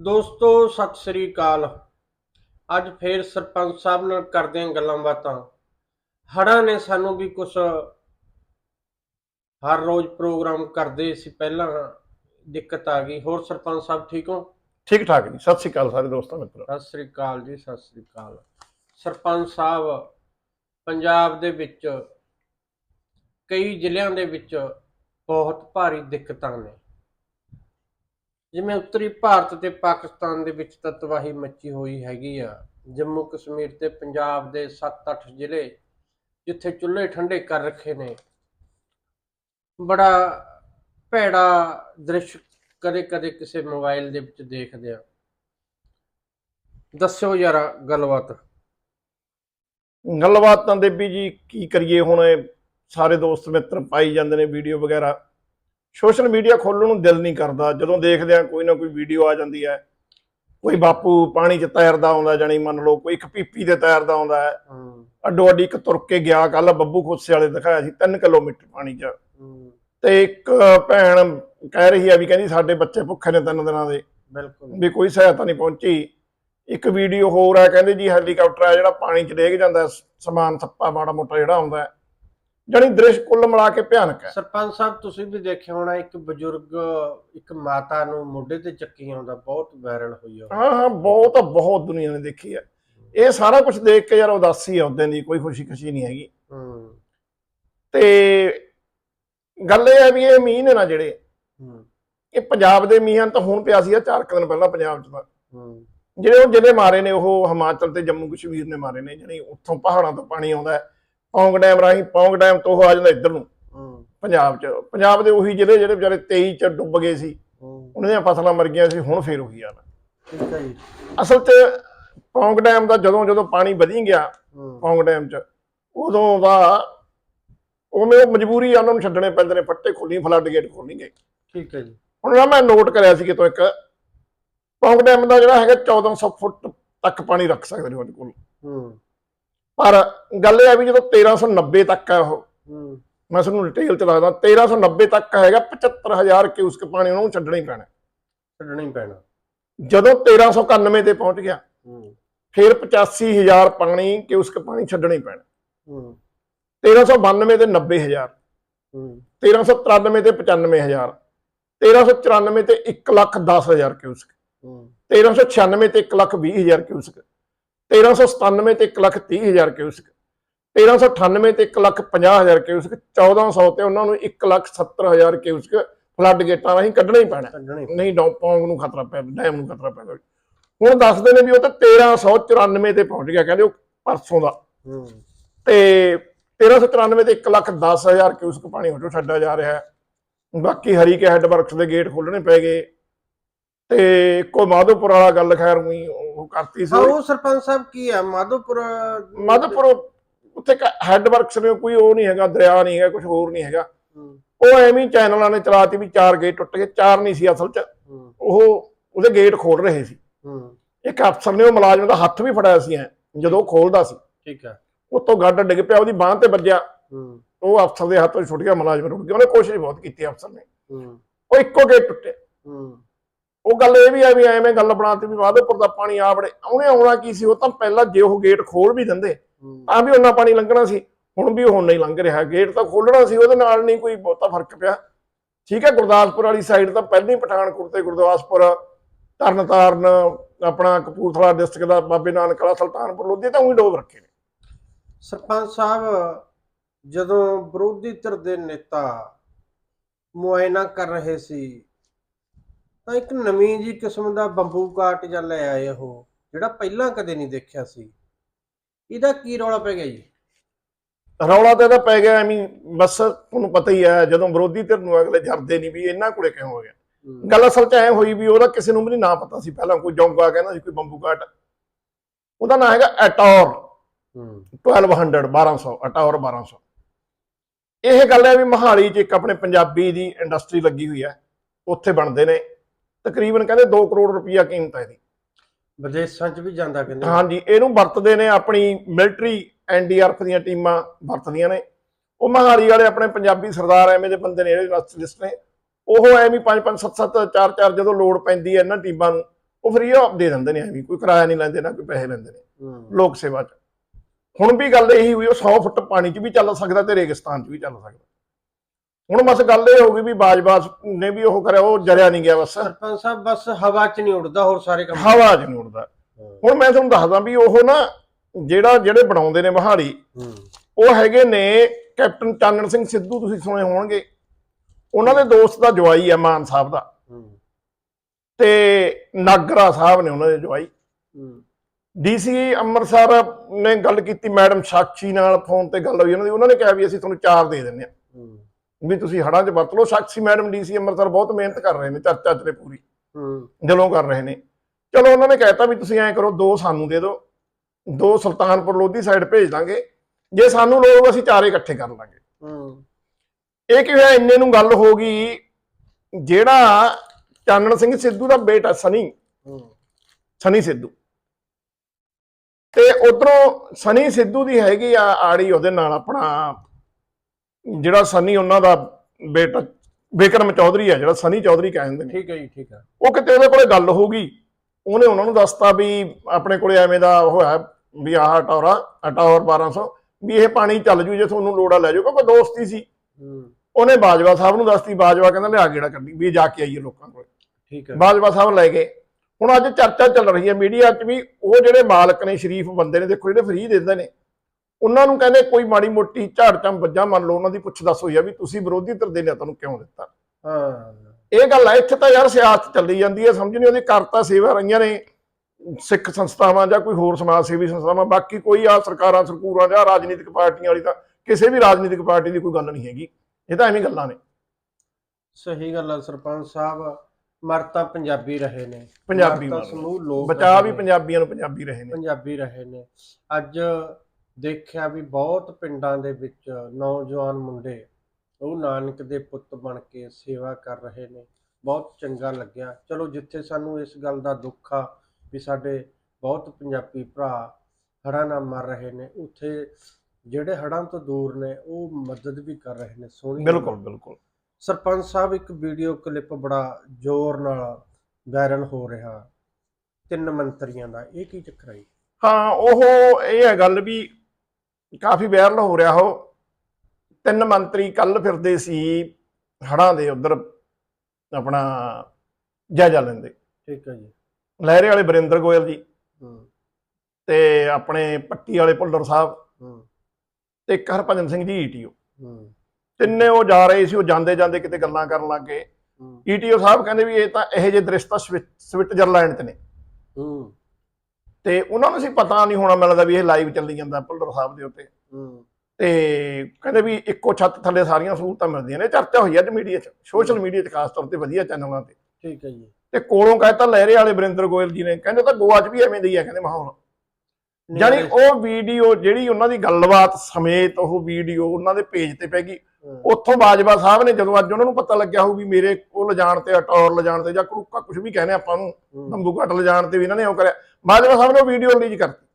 ਦੋਸਤੋ ਸਤਿ ਸ੍ਰੀ ਅਕਾਲ। ਅੱਜ ਫੇਰ ਸਰਪੰਚ ਸਾਹਿਬ ਨਾਲ ਕਰਦੇ ਹਾਂ ਗੱਲਾਂ ਬਾਤਾਂ। ਹੜ੍ਹਾਂ ਨੇ ਸਾਨੂੰ ਵੀ ਕੁਝ ਹਰ ਰੋਜ਼ ਪ੍ਰੋਗਰਾਮ ਕਰਦੇ ਸੀ ਪਹਿਲਾਂ ਦਿੱਕਤ ਆ ਗਈ। ਹੋਰ ਸਰਪੰਚ ਸਾਹਿਬ ਠੀਕ ਹੋ? ਠੀਕ ਠਾਕ ਜੀ। ਸਤਿ ਸ਼੍ਰੀ ਅਕਾਲ ਸਾਰੇ ਦੋਸਤਾਂ ਮਿੱਤਰਾਂ। ਸਤਿ ਸ੍ਰੀ ਅਕਾਲ ਜੀ ਸਤਿ ਸ੍ਰੀ ਅਕਾਲ। ਸਰਪੰਚ ਸਾਹਿਬ ਪੰਜਾਬ ਦੇ ਵਿੱਚ ਕਈ ਜ਼ਿਲ੍ਹਿਆਂ ਦੇ ਵਿੱਚ ਬਹੁਤ ਭਾਰੀ ਦਿੱਕਤਾਂ ਨੇ। ਜਿਵੇਂ ਉੱਤਰੀ ਭਾਰਤ ਤੇ ਪਾਕਿਸਤਾਨ ਦੇ ਵਿੱਚ ਤਾਂ ਤਬਾਹੀ ਮੱਚੀ ਹੋਈ ਹੈਗੀ ਆ, ਜੰਮੂ ਕਸ਼ਮੀਰ ਤੇ ਪੰਜਾਬ ਦੇ 7-8 ਜ਼ਿਲ੍ਹੇ ਜਿੱਥੇ ਚੁੱਲ੍ਹੇ ਠੰਡੇ ਕਰ ਰੱਖੇ ਨੇ। ਬੜਾ ਭੈੜਾ ਦ੍ਰਿਸ਼ ਕਦੇ-ਕਦੇ ਕਿਸੇ ਮੋਬਾਈਲ ਦੇ ਵਿੱਚ ਦੇਖਦੇ ਆ। ਦੱਸਿਓ ਯਾਰ ਗੱਲਬਾਤ। ਗੱਲਬਾਤ ਤਾਂ ਦੇਬੀ ਜੀ ਕੀ ਕਰੀਏ, ਹੁਣ ਸਾਰੇ ਦੋਸਤ ਮਿੱਤਰ ਪਾਈ ਜਾਂਦੇ ਨੇ, ਵੀਡੀਓ ਵਗੈਰਾ। ਸੋਸ਼ਲ ਮੀਡੀਆ ਖੋਲ੍ਹਣ ਨੂੰ ਦਿਲ ਨਹੀਂ ਕਰਦਾ। ਜਦੋਂ ਦੇਖਦੇ ਆ ਕੋਈ ਨਾ ਕੋਈ ਵੀਡੀਓ ਆ ਜਾਂਦੀ ਹੈ ਕੋਈ ਬਾਪੂ ਪਾਣੀ 'ਚ ਤੈਰਦਾ ਆਉਂਦਾ ਜਾਨੀ ਮੰਨ ਲਓ ਕੋਈ ਇੱਕ ਪੀਪੀ ਤੇ ਤੈਰਦਾ ਆਉਂਦਾ ਹੈ। ਹੂੰ। ਅੱਡੋ ਅੱਡੀ ਇੱਕ ਤੁਰ ਕੇ ਗਿਆ ਕੱਲ ਬੱਬੂ ਖੋਸੇ ਵਾਲੇ ਦਿਖਾਇਆ ਸੀ 3 ਕਿਲੋਮੀਟਰ ਪਾਣੀ 'ਚ। ਹੂੰ। ਤੇ ਇੱਕ ਭੈਣ ਕਹਿ ਰਹੀ ਆ ਵੀ ਕਹਿੰਦੀ ਸਾਡੇ ਬੱਚੇ ਭੁੱਖੇ ਨੇ ਤਿੰਨ ਦਿਨਾਂ ਦੇ। ਬਿਲਕੁਲ। ਵੀ ਕੋਈ ਸਹਾਇਤਾ ਨਹੀਂ ਪਹੁੰਚੀ। ਇੱਕ ਵੀਡੀਓ ਹੋਰ ਹੈ ਕਹਿੰਦੇ ਜੀ ਹੈਲੀਕਾਪਟਰ ਆ ਜਿਹੜਾ ਪਾਣੀ 'ਚ ਡੇਗ ਜਾਂਦਾ ਹੈ, ਸਮਾਨ ਥੱਪਾ ਮਾੜਾ ਮੋਟਾ ਜਿਹੜਾ ਹੁੰਦਾ ਹੈ ਜਾਣੀ ਦ੍ਰਿਸ਼ ਕੁੱਲ ਮਿਲਾ ਕੇ ਭਿਆਨਕ ਹੈ। ਸਰਪੰਚ ਸਾਹਿਬ ਤੁਸੀਂ ਵੀ ਦੇਖਿਆ ਹੋਣਾ ਇੱਕ ਬਜ਼ੁਰਗ ਇੱਕ ਮਾਤਾ ਨੂੰ ਮੋਢੇ ਤੇ ਚੱਕੀ ਆਉਂਦਾ ਬਹੁਤ ਵਾਇਰਲ ਹੋਈ ਆ ਹਾਂ ਹਾਂ ਬਹੁਤ ਬਹੁਤ ਦੁਨੀਆ ਨੇ ਦੇਖੀ ਹੈ ਇਹ ਸਾਰਾ ਕੁਝ ਦੇਖ ਕੇ ਯਾਰ ਉਦਾਸੀ ਆ ਉਦੋਂ ਦੀ ਕੋਈ ਖੁਸ਼ੀ ਖੁਸ਼ੀ ਨਹੀਂ ਹੈਗੀ। ਹੂੰ। ਤੇ ਗੱਲ ਇਹ ਹੈ ਵੀ ਇਹ ਮੀਂਹ ਨੇ ਨਾ ਜਿਹੜੇ ਹੂੰ। ਇਹ ਪੰਜਾਬ ਦੇ ਮੀਂਹਾਂ ਤਾਂ ਹੁਣ ਪਿਆ ਸੀ ਆ ਚਾਰ ਕੁ ਦਿਨ ਪਹਿਲਾਂ ਪੰਜਾਬ 'ਚ ਤਾਂ। ਹੂੰ। ਜਿਹੜੇ ਉਹ ਜਿਹਨੇ ਮਾਰੇ ਨੇ ਉਹ ਹਿਮਾਚਲ ਤੇ ਜੰਮੂ ਕਸ਼ਮੀਰ ਨੇ ਮਾਰੇ ਨੇ ਜਾਣੀ ਉੱਥੋਂ ਪਹਾੜਾਂ ਤੋਂ ਪਾਣੀ ਆਉਂਦਾ ਹੈ। ਪੌਂਗ ਡੈਮ ਰਾਹੀਂ ਪੌਂਗ ਡੈਮ ਤੋਂ ਉਹ ਆ ਜਾਂਦਾ ਇੱਧਰ ਨੂੰ ਪੰਜਾਬ 'ਚ। ਪੰਜਾਬ ਦੇ ਉਹੀ ਜ਼ਿਲ੍ਹੇ ਜਿਹੜੇ ਵਿਚਾਰੇ 23 ਚ ਡੁੱਬ ਗਏ ਸੀ। ਉਹਨਾਂ ਦੀਆਂ ਫਸਲਾਂ ਮਰ ਗਈਆਂ ਸੀ ਹੁਣ ਫੇਰ ਉਹੀ ਹਾਲ ਠੀਕ ਹੈ ਜੀ। ਅਸਲ 'ਚ ਪੌਂਗ ਡੈਮ ਦਾ ਜਦੋਂ ਜਦੋਂ ਪਾਣੀ ਵਧੀ ਗਿਆ ਪੌਂਗ ਡੈਮ 'ਚ ਉਦੋਂ ਦਾ ਉਵੇਂ ਉਹ ਮਜਬੂਰੀ ਆ ਉਹਨਾਂ ਨੂੰ ਛੱਡਣੇ ਪੈਂਦੇ ਨੇ ਫੱਟੇ ਖੋਲੀ ਫਲੱਡ ਗੇਟ ਖੋਲਣਗੇ ਠੀਕ ਹੈ ਜੀ। ਹੁਣ ਨਾ ਮੈਂ ਨੋਟ ਕਰਿਆ ਸੀ ਕਿਤੋਂ ਇੱਕ ਪੌਂਗ ਡੈਮ ਦਾ ਜਿਹੜਾ ਹੈਗਾ 1400 ਫੁੱਟ ਤੱਕ ਪਾਣੀ ਰੱਖ ਸਕਦੇ ਨੇ ਉਹਦੇ ਕੋਲ। ਹੂੰ। ਪਰ ਗੱਲ ਇਹ ਆ ਵੀ ਜਦੋਂ 1390 ਤੱਕ ਆ ਉਹ ਮੈਂ ਤੁਹਾਨੂੰ ਡਿਟੇਲ ਚ ਦੱਸਦਾ 1390 ਤੱਕ ਹੈਗਾ 75000 ਕਿਊਸਕ ਪਾਣੀ ਉਹਨੂੰ ਛੱਡਣਾ ਹੀ ਪੈਣਾ। ਛੱਡਣਾ ਹੀ ਪੈਣਾ। ਜਦੋਂ 1391 ਤੇ ਪਹੁੰਚ ਗਿਆ ਫਿਰ 85000 ਪਾਣੀ ਕਿਊਸਕ ਪਾਣੀ ਛੱਡਣਾ ਹੀ ਪੈਣਾ। ਹੂੰ। 1392 ਤੇ 90000 ਹੂੰ। 1393 ਤੇ 95000 1394 ਤੇ 110000 ਕਿਊਸਕ ਹੂੰ। 1396 ਤੇ 120000 ਕਿਊਸਕ 1397 ਤੇ 130000 ਕਿਊਸਕ 1398 ਤੇ 150000 ਕਿਊਸਕ 1400 ਤੇ ਉਹਨਾਂ ਨੂੰ 170000 ਕਿਊਸਕ ਫਲੱਡ ਗੇਟਾਂ ਰਾਹੀਂ ਕੱਢਣਾ ਹੀ ਪੈਣਾ। ਨਹੀਂ ਡੌ ਪੌਂਗ ਨੂੰ ਖਤਰਾ ਪੈ ਡੈਮ ਨੂੰ ਖਤਰਾ ਪੈਂਦਾ ਹੁਣ ਦੱਸਦੇ ਨੇ ਵੀ ਉਹ ਤਾਂ 1394 ਤੇ ਪਹੁੰਚ ਗਿਆ ਕਹਿੰਦੇ ਉਹ ਪਰਸੋਂ ਦਾ। ਤੇ 1394 ਤੇ 110000 ਕਿਊਸਕ ਪਾਣੀ ਉਹ ਛੱਡਿਆ ਜਾ ਰਿਹਾ ਹੈ। ਬਾਕੀ ਹਰੀਕੇ ਹੈੱਡ ਵਰਕਸ ਦੇ ਗੇਟ ਖੋਲਣੇ ਪੈ ਗਏ। ਤੇ ਕੋਈ ਮਾਧੋਪੁਰ ਵਾਲਾ ਗੱਲ ਖੈਰ ਹੋਈ ਕਰਤੀ ਸੀ ਹਾਂ ਉਹ। ਸਰਪੰਚ ਸਾਹਿਬ ਕੀ ਆ ਮਾਧੋਪੁਰ ਮਾਧੋਪੁਰ ਉੱਥੇ ਹੈੱਡ ਵਰਕਸ ਨੇ ਕੋਈ ਉਹ ਨਹੀਂ ਹੈਗਾ ਦਰਿਆ ਨਹੀਂ ਹੈਗਾ ਕੁਝ ਹੋਰ ਨਹੀਂ ਹੈਗਾ। ਹੂੰ। ਉਹ ਐਵੇਂ ਹੀ ਚੈਨਲਾਂ ਨੇ ਚਲਾਤੀ ਵੀ ਚਾਰ ਗੇਟ ਟੁੱਟ ਗਏ ਚਾਰ ਨਹੀਂ ਸੀ ਅਸਲ 'ਚ। ਹੂੰ। ਉਹ ਉਹਦੇ ਗੇਟ ਖੋਲ ਰਹੇ ਸੀ। ਹੂੰ। ਇੱਕ ਅਫਸਰ ਨੇ ਉਹ ਮੁਲਾਜ਼ਮ ਦਾ ਹੱਥ ਵੀ ਫੜਾਇਆ ਸੀ ਐ ਜਦੋਂ ਖੋਲਦਾ ਸੀ। ਠੀਕ ਹੈ ਉੱਤੋਂ ਗੱਡ ਡਿੱਗ ਪਿਆ ਉਹਦੀ ਬਾਹ ਤੇ ਵੱਜਿਆ। ਹੂੰ। ਉਹ ਅਫਸਰ ਦੇ ਹੱਥੋਂ ਛੁੱਟ ਗਿਆ ਮੁਲਾਜ਼ਮ ਰੁੜ ਗਿਆ। ਉਹਨੇ ਕੋਸ਼ਿਸ਼ ਬਹੁਤ ਕੀਤੀ ਅਫਸਰ ਨੇ। ਹੂੰ। ਉਹ ਇੱਕੋ ਗੇਟ ਟੁੱਟੇ ਹੂੰ। ਉਹ ਗੱਲ ਇਹ ਵੀ ਆ ਵੀ ਐਵੇਂ ਗੱਲ ਬਣਾਤੀ ਵੀ ਵਾਧੋਪੁਰ ਦਾ ਪਾਣੀ ਆ ਬੜੇ ਉਹਨੇ ਆਉਣਾ ਕੀ ਸੀ ਉਹ ਤਾਂ ਪਹਿਲਾਂ ਜੇ ਉਹ ਗੇਟ ਖੋਲ ਵੀ ਦਿੰਦੇ। ਤਾਂ ਵੀ ਉਹਨਾਂ ਪਾਣੀ ਲੰਘਣਾ ਸੀ ਹੁਣ ਵੀ ਉਹ ਨਹੀਂ ਲੰਘ ਰਿਹਾ। ਗੇਟ ਤਾਂ ਖੋਲਣਾ ਸੀ ਉਹਦੇ ਨਾਲ ਨਹੀਂ ਕੋਈ ਬਹੁਤਾ ਫ਼ਰਕ ਪਿਆ। ਠੀਕ ਹੈ ਗੁਰਦਾਸਪੁਰ ਵਾਲੀ ਸਾਈਡ ਤਾਂ ਪਹਿਲਾਂ ਹੀ ਪਠਾਨਕੋਟ ਤੇ ਗੁਰਦਾਸਪੁਰ ਤਰਨਤਾਰਨ ਆਪਣਾ ਕਪੂਰਥਲਾ ਡਿਸਟ੍ਰਿਕਟ ਦਾ ਬਾਬੇ ਨਾਨਕ ਵਾਲਾ ਸੁਲਤਾਨਪੁਰ ਲੋਧੀ ਤਾਂ ਉਹੀ ਡੋਬ ਰੱਖੇ ਨੇ। ਸਰਪੰਚ ਸਾਹਿਬ ਜਦੋਂ ਵਿਰੋਧੀ ਧਿਰ ਦੇ ਨੇਤਾ ਮੁਆਇਨਾ ਕਰ ਰਹੇ ਸੀ ਤਾਂ ਇੱਕ ਨਵੀਂ ਜੀ ਕਿਸਮ ਦਾ ਬੰਬੂ ਕਾਟ ਜਾਂ ਲੈ ਆਏ ਉਹ ਜਿਹੜਾ ਪਹਿਲਾਂ ਕਦੇ ਨਹੀਂ ਦੇਖਿਆ ਸੀ। ਇਹਦਾ ਕੀ ਰੌਲਾ ਪੈ ਗਿਆ ਜੀ? ਰੌਲਾ ਤਾਂ ਇਹਦਾ ਪੈ ਗਿਆ ਐਵੇਂ ਬਸ ਤੁਹਾਨੂੰ ਪਤਾ ਹੀ ਹੈ ਜਦੋਂ ਵਿਰੋਧੀ ਧਿਰ ਨੂੰ ਅਗਲੇ ਜਰਦੇ ਨਹੀਂ ਵੀ ਇਹਨਾਂ ਕੋਲੇ ਕਿਉਂ ਹੋ ਗਿਆ ਗੱਲ ਅਸਲ 'ਚ ਐ ਹੋਈ ਵੀ ਉਹਦਾ ਕਿਸੇ ਨੂੰ ਵੀ ਨਾਂ ਪਤਾ ਸੀ। ਪਹਿਲਾਂ ਕੋਈ ਜੌਂਗਾ ਕਹਿੰਦਾ ਸੀ ਕੋਈ ਬੰਬੂ ਕਾਟ ਉਹਦਾ ਨਾਂ ਹੈਗਾ ਐਟੌਰ ਹੂੰ। 1200 1200 ਅਟਾਵਰ 1200 ਇਹ ਗੱਲ ਹੈ ਵੀ ਮਹਾਲੀ 'ਚ ਇੱਕ ਆਪਣੇ ਪੰਜਾਬੀ ਦੀ ਇੰਡਸਟਰੀ ਲੱਗੀ ਹੋਈ ਹੈ। ਉੱਥੇ ਬਣਦੇ ਨੇ। ਤਕਰੀਬਨ ਕਹਿੰਦੇ 2 ਕਰੋੜ ਰੁਪਈਆ ਕੀਮਤ ਹੈ ਇਹਦੀ। ਵਿਦੇਸ਼ਾਂ 'ਚ ਵੀ ਜਾਂਦਾ ਕਹਿੰਦੇ। ਹਾਂਜੀ ਇਹਨੂੰ ਵਰਤਦੇ ਨੇ ਆਪਣੀ ਮਿਲਟਰੀ ਐਨਡੀਆਰਐਫ ਦੀਆਂ ਟੀਮਾਂ ਵਰਤਦੀਆਂ ਨੇ। ਉਹ ਮਹਾਲੀ ਵਾਲੇ ਆਪਣੇ ਪੰਜਾਬੀ ਸਰਦਾਰ ਐਵੇਂ ਦੇ ਬੰਦੇ ਨੇ ਜਿਹੜੇ ਇੰਡਸਟਰੀਲਿਸਟ ਨੇ। ਉਹ ਐਵੇਂ 5 5 7 7 4 4 ਜਦੋਂ ਲੋੜ ਪੈਂਦੀ ਹੈ ਇਹਨਾਂ ਟੀਮਾਂ ਨੂੰ ਉਹ ਫ੍ਰੀ ਆਫ ਦੇ ਦਿੰਦੇ ਨੇ ਐਵੇਂ ਕੋਈ ਕਿਰਾਇਆ ਨਹੀਂ ਲੈਂਦੇ ਨਾ ਕੋਈ ਪੈਸੇ ਲੈਂਦੇ ਨੇ ਲੋਕ ਸੇਵਾ 'ਚ। ਹੁਣ ਵੀ ਗੱਲ ਇਹੀ ਹੋਈ ਉਹ 100 ਫੁੱਟ ਪਾਣੀ 'ਚ ਵੀ ਚੱਲ ਸਕਦਾ ਤੇ ਰੇਗਿਸਤਾਨ 'ਚ ਵੀ ਚੱਲ ਸਕਦਾ। ਹੁਣ ਬਸ ਗੱਲ ਇਹ ਹੋ ਗਈ ਵੀ ਬਾਜਬਾਸ ਨੇ ਵੀ ਉਹ ਕਰਿਆ ਉਹ ਜਰਿਆ ਨਹੀਂ ਗਿਆ ਬਸ। ਸਰਪੰਚ ਸਾਹਿਬ ਬਸ ਹਵਾ 'ਚ ਨਹੀਂ ਉੱਡਦਾ ਹੋਰ ਸਾਰੇ ਕੰਮ। ਹਵਾ 'ਚ ਨਹੀਂ ਉੱਡਦਾ। ਹੁਣ ਮੈਂ ਤੁਹਾਨੂੰ ਦੱਸਦਾ ਵੀ ਉਹ ਨਾ ਜਿਹੜਾ ਜਿਹੜੇ ਬਣਾਉਂਦੇ ਨੇ ਮਹਾਲੀ ਹੂੰ। ਉਹ ਹੈਗੇ ਨੇ ਕੈਪਟਨ ਚਾਨਣ ਸਿੰਘ ਸਿੱਧੂ ਤੁਸੀਂ ਸੁਣੇ ਹੋਣਗੇ। ਉਹਨਾਂ ਦੇ ਦੋਸਤ ਦਾ ਜਵਾਈ ਹੈ ਮਾਨ ਸਾਹਿਬ ਦਾ। ਤੇ ਨਾਗਰਾ ਸਾਹਿਬ ਨੇ ਉਹਨਾਂ ਦੇ ਜਵਾਈ। ਡੀਸੀ ਅੰਮ੍ਰਿਤਸਰ ਨੇ ਗੱਲ ਕੀਤੀ ਮੈਡਮ ਸਾਕਸ਼ੀ ਨਾਲ ਫੋਨ ਤੇ ਗੱਲ ਹੋਈ। ਉਹਨਾਂ ਦੀ ਉਹਨਾਂ ਨੇ ਕਿਹਾ ਵੀ ਅਸੀਂ ਤੁਹਾਨੂੰ ਚਾਰ ਦੇ ਦਿੰਨੇ ਆ ਹੂੰ। ਵੀ ਤੁਸੀਂ ਹੜਾਂ 'ਚ ਵਰਤ ਲਓ। ਸਾਕਸ਼ੀ ਮੈਡਮ ਡੀਸੀ ਅੰਮ੍ਰਿਤਸਰ ਬਹੁਤ ਮਿਹਨਤ ਕਰ ਰਹੇ ਨੇ ਚਰਚਾ ਨੇ ਪੂਰੀ। ਹੂੰ। ਦਿਲੋਂ ਕਰ ਰਹੇ ਨੇ। ਚਲੋ ਉਹਨਾਂ ਨੇ ਕਹਿਤਾ ਵੀ ਤੁਸੀਂ ਐਂ ਕਰੋ ਦੋ ਸਾਨੂੰ ਦੇ ਦਿਓ। ਦੋ ਸੁਲਤਾਨਪੁਰ ਲੋਧੀ ਸਾਈਡ ਭੇਜ ਦਾਂਗੇ। ਜੇ ਸਾਨੂੰ ਲੋੜ ਅਸੀਂ ਚਾਰੇ ਇਕੱਠੇ ਕਰ ਲਾਂਗੇ। ਹੂੰ। ਇਹ ਕੀ ਹੋਇਆ ਇੰਨੇ ਨੂੰ ਗੱਲ ਹੋ ਗਈ। ਜਿਹੜਾ ਚਾਨਣ ਸਿੰਘ ਸਿੱਧੂ ਦਾ ਬੇਟਾ ਸਨੀ ਹੂੰ। ਸਨੀ ਸਿੱਧੂ। ਤੇ ਉਧਰੋਂ ਸਨੀ ਸਿੱਧੂ ਦੀ ਹੈਗੀ ਆ ਆੜੀ ਉਹਦੇ ਨਾਲ ਆਪਣਾ ਜਿਹੜਾ ਸਨੀ ਉਹਨਾਂ ਦਾ ਬੇਟਾ ਵਿਕਰਮ ਚੌਧਰੀ ਆ ਜਿਹੜਾ ਸਨੀ ਚੌਧਰੀ ਕਹਿੰਦੇ ਨੇ। ਠੀਕ ਹੈ ਜੀ ਠੀਕ ਹੈ। ਉਹ ਕਿਤੇ ਉਹਦੇ ਕੋਲੇ ਗੱਲ ਹੋ ਗਈ ਉਹਨੇ ਉਹਨਾਂ ਨੂੰ ਦੱਸਤਾ ਵੀ ਆਪਣੇ ਕੋਲੇ ਐਵੇਂ ਦਾ ਹੋਇਆ ਵੀ ਆਹ ਟੌਰਾ ਟਾਵਰ 1200 ਵੀ ਇਹ ਪਾਣੀ ਚੱਲ ਜੂ ਜੇ ਤੁਹਾਨੂੰ ਲੋੜਾ ਲੈ ਜਾਓ ਕਿਉਂਕਿ ਦੋਸਤੀ ਸੀ। ਹੂੰ। ਉਹਨੇ ਬਾਜਵਾ ਸਾਹਿਬ ਨੂੰ ਦੱਸਤੀ ਬਾਜਵਾ ਕਹਿੰਦਾ ਲਿਆ ਗੇੜਾ ਕੱਢੀ ਵੀ ਜਾ ਕੇ ਆਈਏ ਲੋਕਾਂ ਕੋਲ। ਠੀਕ ਹੈ। ਬਾਜਵਾ ਸਾਹਿਬ ਲੈ ਗਏ। ਹੁਣ ਅੱਜ ਚਰਚਾ ਚੱਲ ਰਹੀ ਹੈ ਮੀਡੀਆ 'ਚ ਵੀ ਉਹ ਜਿਹੜੇ ਮਾਲਕ ਨੇ ਸ਼ਰੀਫ ਬੰਦੇ ਨੇ ਦੇਖੋ ਜਿਹੜੇ ਫ੍ਰੀ ਦਿੰਦੇ ਨੇ ਉਹਨਾਂ ਨੂੰ ਕਹਿੰਦੇ ਕੋਈ ਮਾੜੀ ਮੋਟੀ ਝਾੜ ਚੰਮ ਵੱਜਾ ਮੰਨ ਲਓ ਉਹਨਾਂ ਦੀ ਪੁੱਛ ਦੱਸ ਹੋਈ ਆ ਵੀ ਤੁਸੀਂ ਵਿਰੋਧੀ ਧਿਰ ਦੇ ਨੇ ਤੁਹਾਨੂੰ ਕਿਉਂ ਦਿੱਤਾ? ਹਾਂ। ਇਹ ਗੱਲ ਹੈ ਇੱਥੇ ਤਾਂ ਯਾਰ ਸਿਆਸਤ ਚੱਲੀ ਜਾਂਦੀ ਹੈ ਸਮਝ ਨਹੀਂ ਉਹਦੀ ਕਰਤਾ ਸੇਵਾ ਰਹੀਆਂ ਨੇ ਸਿੱਖ ਸੰਸਥਾਵਾਂ ਜਾਂ ਕੋਈ ਹੋਰ ਸਮਾਜ ਸੇਵੀ ਸੰਸਥਾਵਾਂ ਬਾਕੀ ਕੋਈ ਆ ਸਰਕਾਰਾਂ ਸਰਕੂਰਾਂ ਜਾਂ ਰਾਜਨੀਤਿਕ ਪਾਰਟੀਆਂ ਵਾਲੀ ਤਾਂ ਕਿਸੇ ਵੀ ਰਾਜਨੀਤਿਕ ਪਾਰਟੀ ਦੀ ਕੋਈ ਗੱਲ ਨਹੀਂ ਹੈਗੀ ਇਹ ਤਾਂ ਐਵੇਂ ਗੱਲਾਂ ਨੇ। ਸਹੀ ਗੱਲ ਹੈ ਸਰਪੰਚ ਸਾਹਿਬ ਮਰ ਤਾਂ ਪੰਜਾਬੀ ਰਹੇ ਨੇ। ਪੰਜਾਬੀ। ਸਮੂਹ ਲੋਕ ਬਚਾ ਵੀ। ਪੰਜਾਬੀਆਂ ਨੂੰ ਪੰਜਾਬੀ ਰਹੇ ਨੇ। ਪੰਜਾਬੀ ਰਹੇ ਨੇ। ਅੱਜ ਦੇਖਿਆ ਵੀ ਬਹੁਤ ਪਿੰਡਾਂ ਦੇ ਵਿੱਚ ਨੌਜਵਾਨ ਮੁੰਡੇ ਉਹ ਨਾਨਕ ਦੇ ਪੁੱਤ ਬਣ ਕੇ ਸੇਵਾ ਕਰ ਰਹੇ ਨੇ ਬਹੁਤ ਚੰਗਾ ਲੱਗਿਆ ਚਲੋ ਜਿੱਥੇ ਸਾਨੂੰ ਇਸ ਗੱਲ ਦਾ ਦੁੱਖ ਆ ਵੀ ਸਾਡੇ ਬਹੁਤ ਪੰਜਾਬੀ ਭਰਾ ਹੜ੍ਹਾਂ ਨਾਲ ਮਰ ਰਹੇ ਨੇ ਉੱਥੇ ਜਿਹੜੇ ਹੜ੍ਹਾਂ ਤੋਂ ਦੂਰ ਨੇ ਉਹ ਮਦਦ ਵੀ ਕਰ ਰਹੇ ਨੇ ਸੋਹਣੀ। ਬਿਲਕੁਲ ਬਿਲਕੁਲ ਸਰਪੰਚ ਸਾਹਿਬ ਇੱਕ ਵੀਡੀਓ ਕਲਿੱਪ ਬੜਾ ਜ਼ੋਰ ਨਾਲ ਵਾਇਰਲ ਹੋ ਰਿਹਾ ਤਿੰਨ ਮੰਤਰੀਆਂ ਦਾ ਇਹ ਕੀ ਚੱਕਰ ਹੈ? ਹਾਂ ਉਹ ਇਹ ਹੈ ਗੱਲ ਵੀ ਕਾਫੀ ਵਾਇਰਲ ਹੋ ਰਿਹਾ ਉਹ। ਤਿੰਨ ਮੰਤਰੀ ਕੱਲ ਫਿਰਦੇ ਸੀ ਹੜਾਂ ਦੇ ਉਧਰ ਆਪਣਾ ਜਾਇਜ਼ਾ ਲੈਂਦੇ। ਠੀਕ ਹੈ ਜੀ। ਲਹਿਰੇ ਵਾਲੇ ਬਰਿੰਦਰ ਗੋਇਲ ਜੀ ਹੂੰ। ਤੇ ਆਪਣੇ ਪੱਟੀ ਵਾਲੇ ਭੁੱਲਰ ਸਾਹਿਬ ਹੂੰ। ਤੇ ਇੱਕ ਹਰਭਜਨ ਸਿੰਘ ਜੀ ਈਟੀਓ ਹੂੰ। ਤਿੰਨੇ ਉਹ ਜਾ ਰਹੇ ਸੀ ਉਹ ਜਾਂਦੇ ਜਾਂਦੇ ਕਿਤੇ ਗੱਲਾਂ ਕਰਨ ਲੱਗ ਹੂੰ। ਈਟੀਓ ਸਾਹਿਬ ਕਹਿੰਦੇ ਵੀ ਇਹ ਤਾਂ ਇਹੋ ਜਿਹੇ ਦ੍ਰਿਸ਼ ਤਾਂ ਸਵਿ- ਸਵਿਟਜ਼ਰਲੈਂਡ 'ਚ ਨੇ। ਹੂੰ। ਤੇ ਉਹਨਾਂ ਨੂੰ ਸੀ ਪਤਾ ਨਹੀਂ ਹੋਣਾ ਮਿਲਦਾ ਵੀ ਇਹ ਲਾਈਵ ਚੱਲੀ ਜਾਂਦਾ ਭੁੱਲਰ ਸਾਹਿਬ ਦੇ ਉੱਤੇ। ਤੇ ਕਹਿੰਦੇ ਵੀ ਇੱਕੋ ਛੱਤ ਥੱਲੇ ਸਾਰੀਆਂ ਸਹੂਲਤਾਂ ਮਿਲਦੀਆਂ ਨੇ ਚਰਚਾ ਹੋਈ ਅੱਜ ਮੀਡੀਆ 'ਚ ਸੋਸ਼ਲ ਮੀਡੀਆ 'ਚ ਖਾਸ ਤੌਰ ਤੇ ਵਧੀਆ ਚੈਨਲਾਂ ਤੇ। ਠੀਕ ਹੈ ਜੀ। ਤੇ ਕੋਲੋਂ ਕਹਿਤਾ ਲਹਿਰੇ ਵਾਲੇ ਬਰਿੰਦਰ ਗੋਇਲ ਜੀ ਨੇ ਕਹਿੰਦੇ ਤਾਂ ਗੋਆ 'ਚ ਵੀ ਐਵੇਂ ਦੀ ਹੈ ਕਹਿੰਦੇ ਮਾਹੌਲ। ਜਾਨੀ ਉਹ ਵੀਡੀਓ ਜਿਹੜੀ ਉਹਨਾਂ ਦੀ ਗੱਲਬਾਤ ਸਮੇਤ ਉਹ ਵੀਡੀਓ ਉਹਨਾਂ ਦੇ ਪੇਜ ਤੇ ਪੈ ਗਈ। ਉੱਥੋਂ ਬਾਜਵਾ ਸਾਹਿਬ ਨੇ ਜਦੋਂ ਅੱਜ ਉਹਨਾਂ ਨੂੰ ਪਤਾ ਲੱਗਿਆ ਹੋਊ ਵੀ ਮੇਰੇ ਉਹ ਲਿਜਾਣ ਤੇ ਅਟੌਰ ਲਿਜਾਣ ਤੇ ਜਾਂ ਕੜੂਕਾ ਕੁਝ ਵੀ ਕਹਿੰਦੇ ਆਪਾਂ ਨੂੰ ਤੰਬੂ ਘੱਟ ਲਿਜਾਣ ਤੇ ਵੀ ਇਹਨਾਂ ਨੇ ਉਹ ਕਰਿਆ ਬਾਜਵਾ ਸਾਹਿਬ ਨੇ ਵੀਡੀਓ ਰਿਲੀਜ਼ ਕਰਤੀ।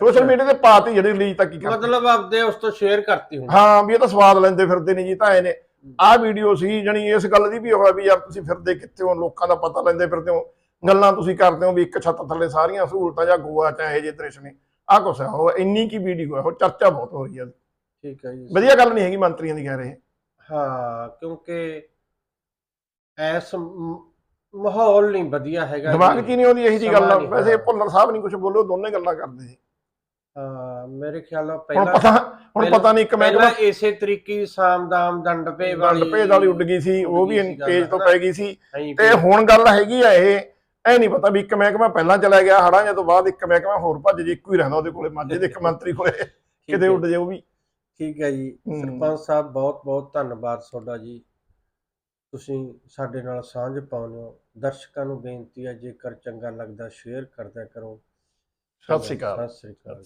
ਸੋਸ਼ਲ ਮੀਡੀਆ ਤੇ ਪਾਤੀ ਜਿਹੜੀ ਰਿਲੀਜ਼ ਤੱਕ ਕਰਤੀ। ਮਤਲਬ ਆਪਦੇ ਉਸ ਤੋਂ ਸ਼ੇਅਰ ਕਰਤੀ ਹੁਣ। ਹਾਂ ਵੀ ਇਹ ਤਾਂ ਸਵਾਦ ਲੈਂਦੇ ਫਿਰਦੇ ਨੇ ਜੀ ਤਾਂ ਇਹ ਨੇ ਆਹ ਵੀਡੀਓ ਸੀ ਜਣੀ ਇਸ ਗੱਲ ਦੀ ਵੀ ਹੋਇਆ ਵੀ ਯਾਰ ਤੁਸੀਂ ਫਿਰਦੇ ਕਿੱਥੇ ਹੋ ਲੋਕਾਂ ਦਾ ਪਤਾ ਲੈਂਦੇ ਫਿਰਦੇ ਹੋ। ਗੱਲਾਂ ਤੁਸੀਂ ਕਰਦੇ ਹੋ ਵੀ ਇੱਕ ਛੱਤ ਥੱਲੇ ਸਾਰੀਆਂ ਸਹੂਲਤਾਂ ਜਾਂ ਗੋਆ ਚ ਇਹੋ ਜਿਹੇ ਦ੍ਰਿਸ਼ ਨੇ ਆਹ ਕੁਛ ਹੈ ਉਹ ਇੰਨੀ ਕੀ ਵੀਡੀਓ ਹੈ ਉਹ ਚਰਚਾ ਬਹੁਤ ਹੋ ਰਹੀ ਹੈ ਠੀਕ ਹੈ ਜੀ। ਵਧੀਆ ਗੱਲ ਨਹੀਂ ਹੈਗੀ ਮੰਤਰੀਆਂ ਦੀ ਕਹਿ ਰਹੇ। ਹਾਂ ਕਿਉਂਕਿ ਐਸ ਮਾਹੌਲ ਨਹੀਂ ਵਧੀਆ ਹੈਗਾ ਦਿਮਾਗ। 'ਚ ਹੀ ਨਹੀਂ ਆਉਂਦੀ ਇਹੀ ਜੀ ਗੱਲ ਵੈਸੇ। ਭੁੱਲਰ ਸਾਹਿਬ ਨਹੀਂ ਕੁਝ ਬੋਲੋ ਦੋਨੇ ਗੱਲਾਂ ਕਰਦੇ ਹਾਂ ਮੇਰੇ ਖਿਆਲ ਨਾਲ ਹੁਣ ਪਹਿਲਾਂ ਪਤਾ ਹੁਣ ਪਤਾ ਨਹੀਂ ਇੱਕ ਮੈਂ ਪਹਿਲਾਂ ਇਸੇ ਤਰੀਕੇ ਦੀ ਸਾਮਦਾਮ ਦੰਡਪੇ ਵਾਲੀ ਦੰਡ ਭੇਜ ਵਾਲੀ ਉੱਡ ਗਈ ਸੀ ਉਹ ਵੀ ਤੇਜ਼ ਤੋਂ ਪੈ ਗਈ ਸੀ। ਤੇ ਹੁਣ ਗੱਲ ਹੈਗੀ ਆ ਇਹ ਐ ਨਹੀਂ ਪਤਾ ਵੀ ਇੱਕ ਮਹਿਕਮਾ ਪਹਿਲਾਂ ਚਲਾ ਗਿਆ ਹੜਾਂ ਜਾਂ ਤੋਂ ਬਾਅਦ ਇੱਕ ਮਹਿਕਮਾ ਹੋਰ ਭੱਜ ਜੇ ਇੱਕੋ ਹੀ ਰਹਿੰਦਾ ਉਹਦੇ ਕੋਲੇ ਮਾਝੇ ਦੇ ਇੱਕ ਮੰਤਰੀ ਕੋਲੇ ਕਿਤੇ ਉੱਡ ਜੇ ਉਹ ਵੀ। ਠੀਕ ਹੈ ਜੀ। ਸਰਪੰਚ ਸਾਹਿਬ ਬਹੁਤ ਬਹੁਤ ਧੰਨਵਾਦ ਤੁਹਾਡਾ ਜੀ। ਤੁਸੀਂ ਸਾਡੇ ਨਾਲ ਸਾਂਝ ਪਾਉਂਦੇ ਹੋ। ਦਰਸ਼ਕਾਂ ਨੂੰ ਬੇਨਤੀ ਹੈ ਜੇਕਰ ਚੰਗਾ ਲੱਗਦਾ ਸ਼ੇਅਰ ਕਰਦਿਆ ਕਰੋ। ਸਤਿ ਸ਼੍ਰੀ ਅਕਾਲ। ਸਤਿ ਸ਼੍ਰੀ ਅਕਾਲ।